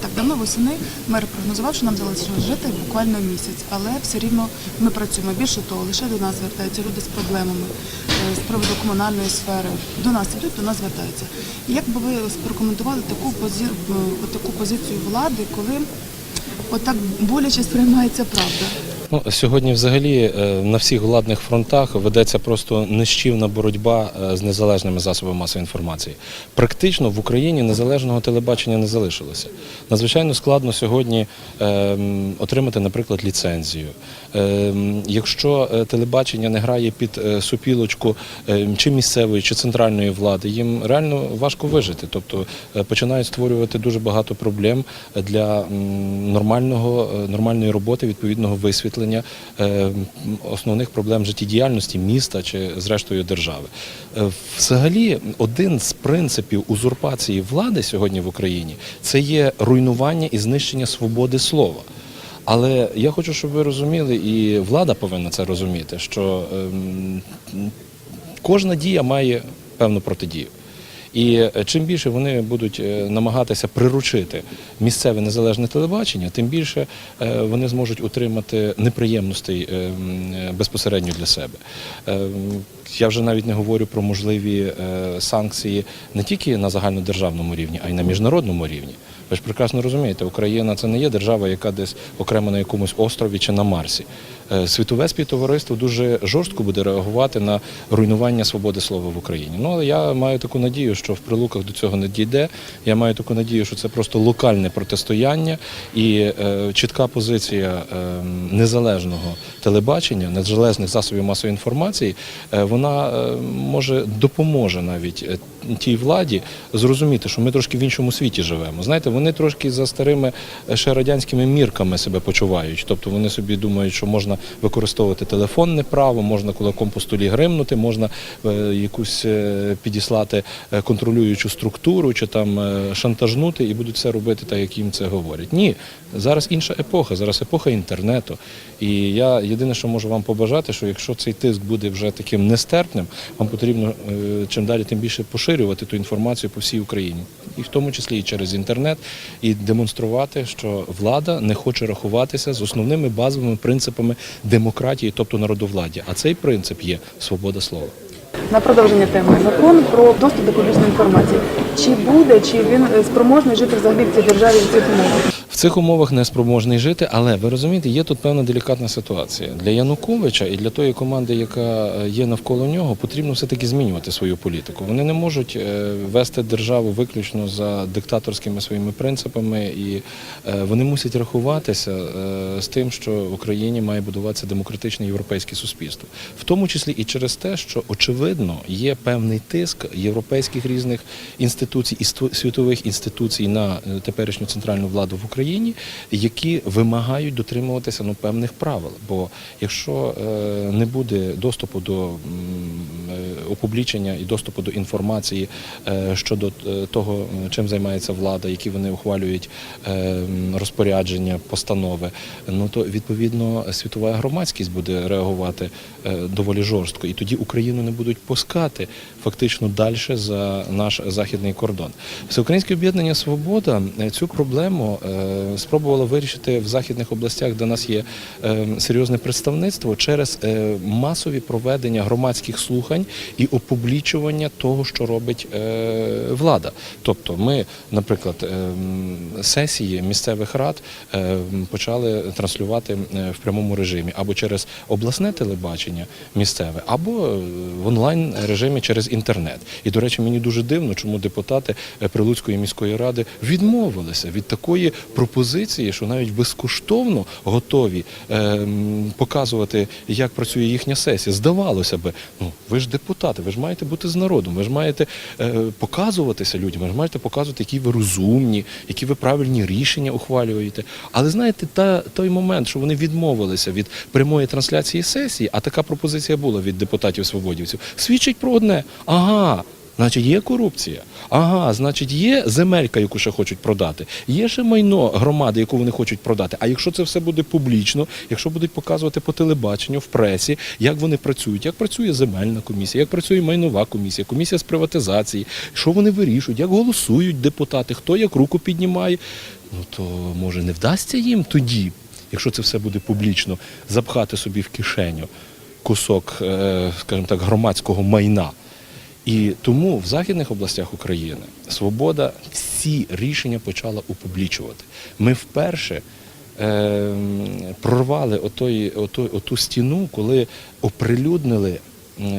так давно восени мер прогнозував, що нам залишилося жити буквально місяць, але все рівно ми працюємо. Більше того, лише до нас звертаються люди з проблемами е, з приводу комунальної сфери. До нас ідуть, до нас звертаються. Як би ви прокоментували таку позі... е, таку позицію влади, коли отак боляче сприймається правда? Ну, сьогодні, взагалі, е, на всіх владних фронтах ведеться просто нищівна боротьба е, з незалежними засобами масової інформації. Практично в Україні незалежного телебачення не залишилося. Надзвичайно складно сьогодні е, отримати, наприклад, ліцензію. Якщо телебачення не грає під супілочку чи місцевої, чи центральної влади, їм реально важко вижити. Тобто починають створювати дуже багато проблем для нормального, нормальної роботи, відповідного висвітлення е, основних проблем життєдіяльності міста чи зрештою держави. Е, Взагалі, один з принципів узурпації влади сьогодні в Україні це є руйнування і знищення свободи слова. Але я хочу, щоб ви розуміли, і влада повинна це розуміти, що ем, кожна дія має певну протидію. І е, чим більше вони будуть е, намагатися приручити місцеве незалежне телебачення, тим більше е, вони зможуть утримати неприємностей безпосередньо для себе. Я вже навіть не говорю про можливі санкції не тільки на загальнодержавному рівні, а й на міжнародному рівні. Ви ж прекрасно розумієте, Україна це не є держава, яка десь окремо на якомусь острові чи на Марсі. Е, Світове співтовариство дуже жорстко буде реагувати на руйнування свободи слова в Україні. Ну але я маю таку надію, що в прилуках до цього не дійде. Я маю таку надію, що це просто локальне протистояння і е, чітка позиція е, незалежного телебачення, незалежних засобів масової інформації. е, вона е, може допоможе навіть е, тій владі зрозуміти, що ми трошки в іншому світі живемо. Знаєте, вони трошки за старими е, ще радянськими мірками себе почувають. Тобто вони собі думають, що можна використовувати телефонне право, можна кулаком по столі гримнути, можна е, якусь е, підіслати е, контролюючу структуру чи там шантажнути і будуть все робити так, як їм це говорять. Ні, зараз інша епоха, зараз епоха інтернету. І я єдине, що можу вам побажати, що якщо цей тиск буде вже таким нестерпним, вам потрібно чим далі, тим більше поширювати ту інформацію по всій Україні, і в тому числі і через інтернет, і демонструвати, що влада не хоче рахуватися з основними базовими принципами демократії, тобто народовладдя. А цей принцип є свобода слова. На продовження теми закон про доступ до публічної інформації. Чи буде, чи він е, спроможний жити взагалі в цій державі в цих умовах? Цих умовах не спроможний жити, але ви розумієте, є тут певна делікатна ситуація. Для Януковича і для тої команди, яка е, є навколо нього, потрібно все-таки змінювати свою політику. Вони не можуть е, вести державу виключно за диктаторськими своїми принципами, і е, вони мусять рахуватися з тим, що в Україні має будуватися демократичне європейське суспільство, в тому числі і через те, що очевидно є певний тиск європейських різних інституцій і світових інституцій на теперішню центральну владу в Україні, які вимагають дотримуватися ну, певних правил. Бо якщо е, не буде доступу до е, опублічення і доступу до інформації е, щодо е, того, чим займається влада, які вони ухвалюють е, розпорядження, постанови, ну то відповідно світова громадськість буде реагувати е, доволі жорстко, і тоді Україну не будуть пускати фактично далі за наш західний кордон. Всеукраїнське об'єднання Свобода цю проблему е, спробувало вирішити в західних областях, де нас є е, серйозне представництво, через е, масові проведення громадських слухань і опублічування того, що робить е, влада. Тобто, ми, наприклад, сесії місцевих рад почали транслювати в прямому режимі або через обласне телебачення місцеве, або в онлайн режимі через інтернет. І, до речі, мені дуже дивно, чому депутати Прилуцької міської ради відмовилися від такої пропозиції, що навіть безкоштовно готові е, показувати, як працює їхня сесія. Здавалося би, ну ви ж депутати, ви ж маєте бути з народом, ви ж маєте е, показуватися людям, ви ж маєте показувати, які ви розумні, які ви правильні рішення ухвалюєте. Але знаєте, та той момент, що вони відмовилися від прямої трансляції сесії, а така пропозиція була від депутатів свободівців, свідчить про одне: ага. Значить, є корупція. Ага, значить, є земелька, яку ще хочуть продати. Є ще майно громади, яку вони хочуть продати. А якщо це все буде публічно, якщо будуть показувати по телебаченню, в пресі, як вони працюють, як працює земельна комісія, як працює майнова комісія, комісія з приватизації, що вони вирішують, як голосують депутати, хто як руку піднімає, ну то може не вдасться їм тоді, якщо це все буде публічно, запхати собі в кишеню кусок, е, скажімо так, громадського майна. І тому в західних областях України свобода всі рішення почала упублічувати. Ми вперше е, прорвали отой, отой, оту стіну, коли оприлюднили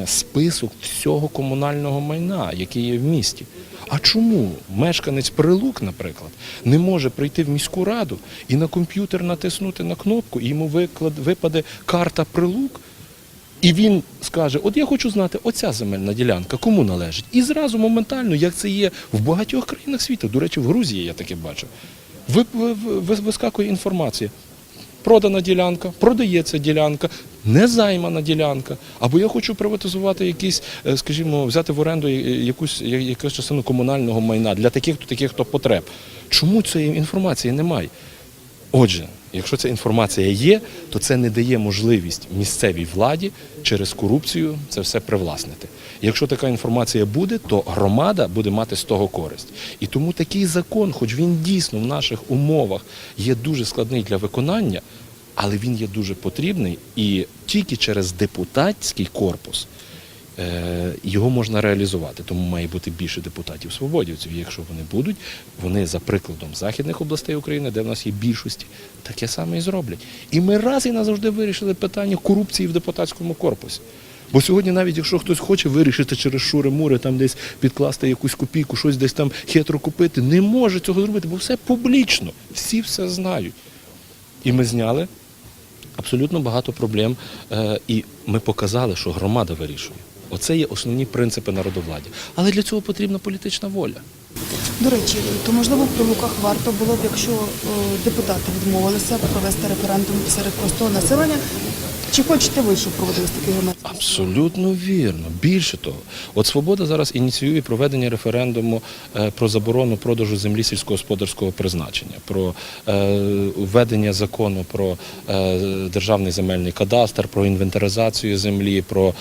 список всього комунального майна, який є в місті. А чому мешканець Прилук, наприклад, не може прийти в міську раду і на комп'ютер натиснути на кнопку, і йому виклад, випаде карта Прилук? І він скаже: От я хочу знати, оця земельна ділянка кому належить. І зразу моментально, як це є в багатьох країнах світу. До речі, в Грузії я таке ви- вискакує інформація. Продана ділянка, продається ділянка, незаймана ділянка. Або я хочу приватизувати якісь, е, скажімо, взяти в оренду е, якусь якусь частину комунального майна для таких то таких то потреб. Чому цієї інформації немає? Отже, якщо ця інформація є, то це не дає можливість місцевій владі через корупцію це все привласнити. Якщо така інформація буде, то громада буде мати з того користь. І тому такий закон, хоч він дійсно в наших умовах є дуже складний для виконання, але він є дуже потрібний і тільки через депутатський корпус його можна реалізувати. Тому має бути більше депутатів свободівців. Якщо вони будуть, вони за прикладом західних областей України, де в нас є більшості, таке саме і зроблять. І ми раз і назавжди вирішили питання корупції в депутатському корпусі. Бо сьогодні, навіть якщо хтось хоче вирішити через шури-мури, там десь підкласти якусь копійку, щось десь там хитро купити, не може цього зробити, бо все публічно, всі все знають. І ми зняли абсолютно багато проблем, е, і ми показали, що громада вирішує. Оце є основні принципи народовладдя. Але для цього потрібна політична воля. До речі, то можливо в прилуках варто було б, якщо е, депутати відмовилися провести референдум серед простого населення. Чи хочете ви, щоб проводились такі громадські? Абсолютно вірно. Більше того, от свобода зараз ініціює проведення референдуму е, про заборону продажу землі сільськогосподарського призначення, про е, введення закону про е, державний земельний кадастр, про інвентаризацію землі, про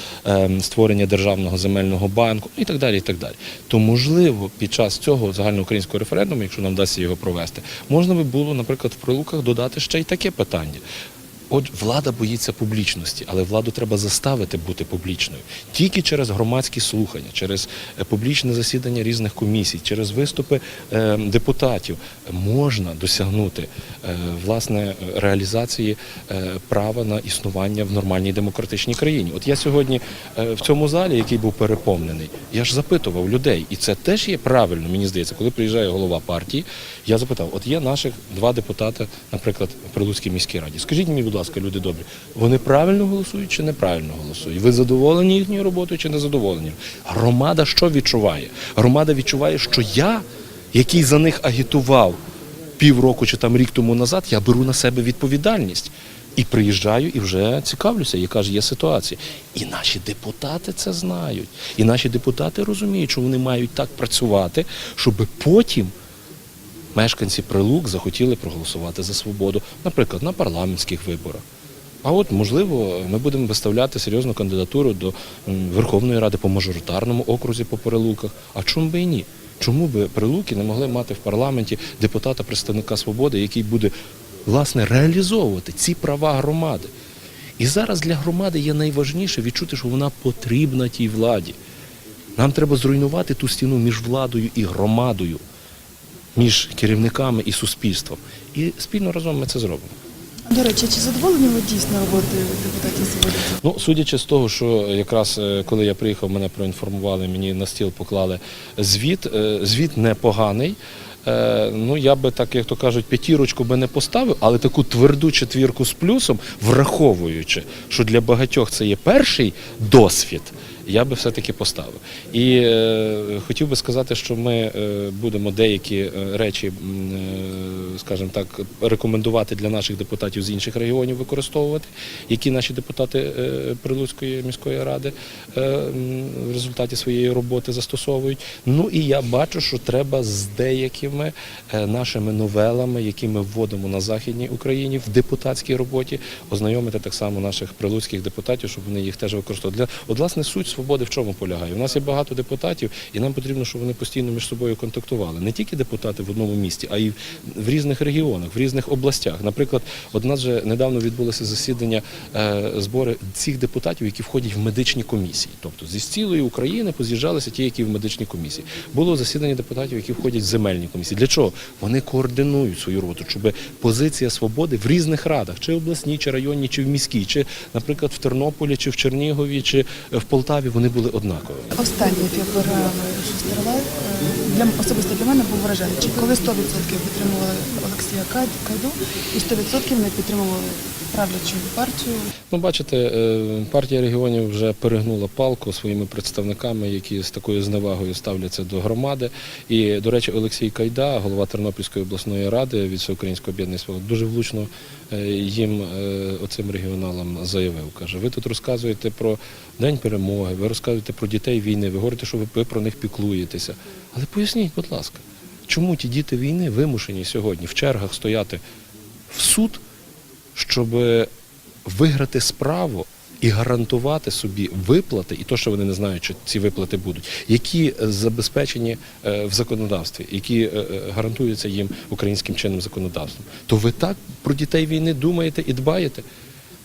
створення державного земельного банку і так далі. І так далі. То можливо, під час цього загальноукраїнського референдуму, якщо нам вдасться його провести, можна би було, наприклад, в прилуках додати ще й таке питання. От влада боїться публічності, але владу треба заставити бути публічною тільки через громадські слухання, через е, публічне засідання різних комісій, через виступи е, депутатів можна досягнути е, власне реалізації права на існування в нормальній демократичній країні. От я сьогодні в цьому залі, який був переповнений, я ж запитував людей, і це теж є правильно, мені здається, коли приїжджає голова партії. Я запитав: от є наших два депутати, наприклад, в Прилуцькій міській раді. Скажіть мені, будь ласка, люди добрі, вони правильно голосують чи неправильно голосують? Ви задоволені їхньою роботою чи не задоволені? Громада що відчуває? Громада відчуває, що я, який за них агітував півроку чи там рік тому назад, я беру на себе відповідальність. І приїжджаю і вже цікавлюся, яка ж є ситуація. І наші депутати це знають. І наші депутати розуміють, що вони мають так працювати, щоб потім мешканці Прилук захотіли проголосувати за свободу, наприклад, на парламентських виборах. А от, можливо, ми будемо виставляти серйозну кандидатуру до Верховної Ради по мажоритарному окрузі по Прилуках. А чому би і ні? Чому би Прилуки не могли мати в парламенті депутата представника свободи, який буде власне реалізовувати ці права громади? І зараз для громади є найважніше відчути, що вона потрібна тій владі. Нам треба зруйнувати ту стіну між владою і громадою, між керівниками і суспільством. І спільно разом ми це зробимо. До речі, чи задоволені ви дійсно роботою депутатів свободи? Ну, судячи з того, що якраз е, коли я приїхав, мене проінформували, мені на стіл поклали звіт. Е, Звіт непоганий. Е, Ну, я би так, як то кажуть, п'ятірочку би не поставив, але таку тверду четвірку з плюсом, враховуючи, що для багатьох це є перший досвід, я би все-таки поставив. І е, хотів би сказати, що ми е, будемо деякі е, речі е, скажімо так, рекомендувати для наших депутатів з інших регіонів використовувати, які наші депутати е, Прилуцької міської ради е, в результаті своєї роботи застосовують. Ну і я бачу, що треба з деякими е, нашими новелами, які ми вводимо на Західній Україні в депутатській роботі, ознайомити так само наших прилуцьких депутатів, щоб вони їх теж використовували. От власне суть свободи в чому полягає? У нас є багато депутатів, і нам потрібно, щоб вони постійно між собою контактували. Не тільки депутати в одному місті, а й в різних регіонах, в різних областях. Наприклад, нас вже недавно відбулося засідання е, збори цих депутатів, які входять в медичні комісії. Тобто зі цілої України поз'їжджалися ті, які в медичній комісії. Було засідання депутатів, які входять в земельні комісії. Для чого? Вони координують свою роботу, щоб позиція свободи в різних радах, чи обласній, чи районній, чи в міській, чи, наприклад, в Тернополі, чи в Чернігові, чи в Полтаві, вони були однакові. Останній ефір програми «Шустерлай» е, для особисто для мене був вражаючий, коли 100% підтримували Олексія Кайду і 100% не підтримували правлячу партію. Ну, бачите, е, партія регіонів вже перегнула палку своїми представниками, які з такою зневагою ставляться до громади. І, до речі, Олексій Кайда, голова Тернопільської обласної ради від Всеукраїнського об'єднання «Свобода», дуже влучно е, їм, оцим регіоналам, заявив. Каже, ви тут розказуєте про День перемоги, ви розказуєте про дітей війни, ви говорите, що ви про них піклуєтеся. Але поясніть, будь ласка, чому ті діти війни вимушені сьогодні в чергах стояти в суд, щоб виграти справу і гарантувати собі виплати, і то, що вони не знають, чи ці виплати будуть, які забезпечені е, в законодавстві, які е, е, гарантуються їм українським чинним законодавством. То ви так про дітей війни думаєте і дбаєте?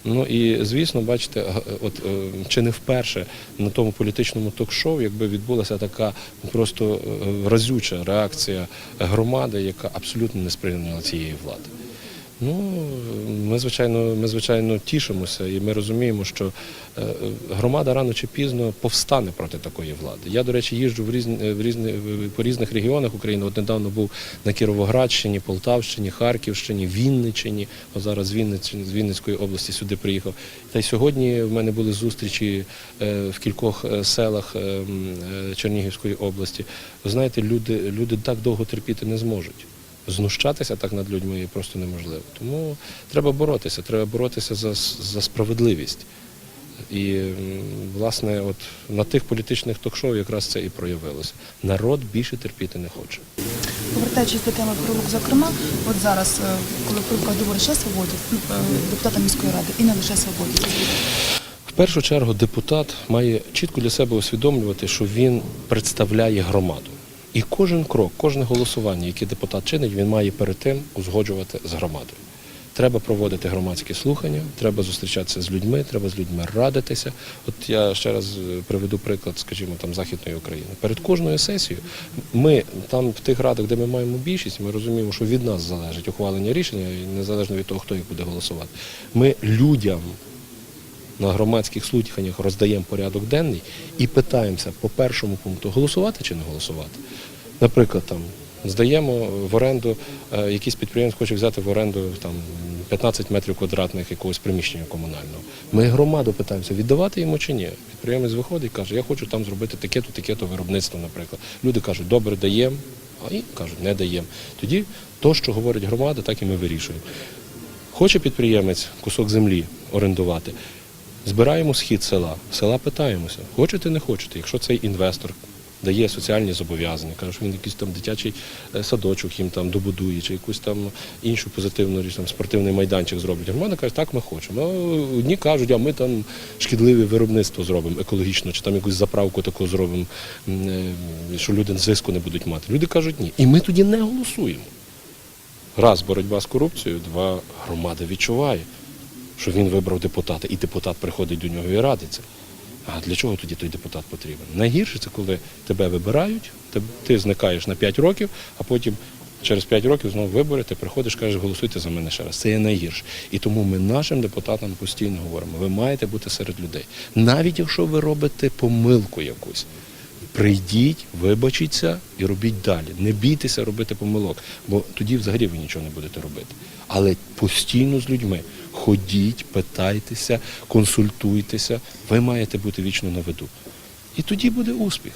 Ну і звісно, бачите, от е, чи не вперше на тому політичному ток-шоу, якби відбулася така просто е, разюча реакція громади, яка абсолютно не сприйняла цієї влади. Ну, ми звичайно, ми звичайно тішимося, і ми розуміємо, що е, громада рано чи пізно повстане проти такої влади. Я, до речі, їжджу в різні, в різні, по різних регіонах України. От недавно був на Кіровоградщині, Полтавщині, Харківщині, Вінниччині. От зараз з з Вінницької області сюди приїхав. Та й сьогодні в мене були зустрічі е, в кількох е, селах е, м, е, Чернігівської області. Ви знаєте, люди, люди так довго терпіти не зможуть знущатися так над людьми є просто неможливо. Тому треба боротися, треба боротися за, за справедливість. І власне, от на тих політичних ток-шоу якраз це і проявилося. Народ більше терпіти не хоче. Повертаючись до теми прилук, зокрема, от зараз, е, коли прилука говорить ще свободі, е, депутата міської ради і не лише свободі. В першу чергу депутат має чітко для себе усвідомлювати, що він представляє громаду. І кожен крок, кожне голосування, яке депутат чинить, він має перед тим узгоджувати з громадою. Треба проводити громадські слухання, треба зустрічатися з людьми, треба з людьми радитися. От я ще раз е, приведу приклад, скажімо, там Західної України. Перед кожною сесією ми там в тих радах, де ми маємо більшість, ми розуміємо, що від нас залежить ухвалення рішення, і незалежно від того, хто їх буде голосувати. Ми людям на громадських слуханнях роздаємо порядок денний і питаємося по першому пункту голосувати чи не голосувати. Наприклад, там здаємо в оренду, е, якийсь підприємець хоче взяти в оренду там 15 метрів квадратних якогось приміщення комунального. Ми громаду питаємося, віддавати йому чи ні. Підприємець виходить і каже, я хочу там зробити таке-то, таке-то виробництво, наприклад. Люди кажуть, добре, даємо, а і кажуть, не даємо. Тоді то, що говорить громада, так і ми вирішуємо. Хоче підприємець кусок землі орендувати. Збираємо схід села. Села питаємося, хочете, не хочете. Якщо цей інвестор дає соціальні зобов'язання, каже, що він якийсь там дитячий е, садочок їм там добудує, чи якусь там іншу позитивну річ, там спортивний майданчик зробить. Громада каже, так ми хочемо. А одні кажуть, а ми там шкідливе виробництво зробимо екологічно, чи там якусь заправку таку зробимо, е, що люди зиску не будуть мати. Люди кажуть ні. І ми тоді не голосуємо. Раз боротьба з корупцією, два громада відчуває, що він вибрав депутата, і депутат приходить до нього і радиться. А для чого тоді той депутат потрібен? Найгірше це коли тебе вибирають, ти, зникаєш на 5 років, а потім через 5 років знову вибори, ти приходиш, кажеш, голосуйте за мене ще раз. Це є найгірше. І тому ми нашим депутатам постійно говоримо, ви маєте бути серед людей. Навіть якщо ви робите помилку якусь, прийдіть, вибачіться і робіть далі. Не бійтеся робити помилок, бо тоді взагалі ви нічого не будете робити. Але постійно з людьми ходіть, питайтеся, консультуйтеся. Ви маєте бути вічно на виду. І тоді буде успіх.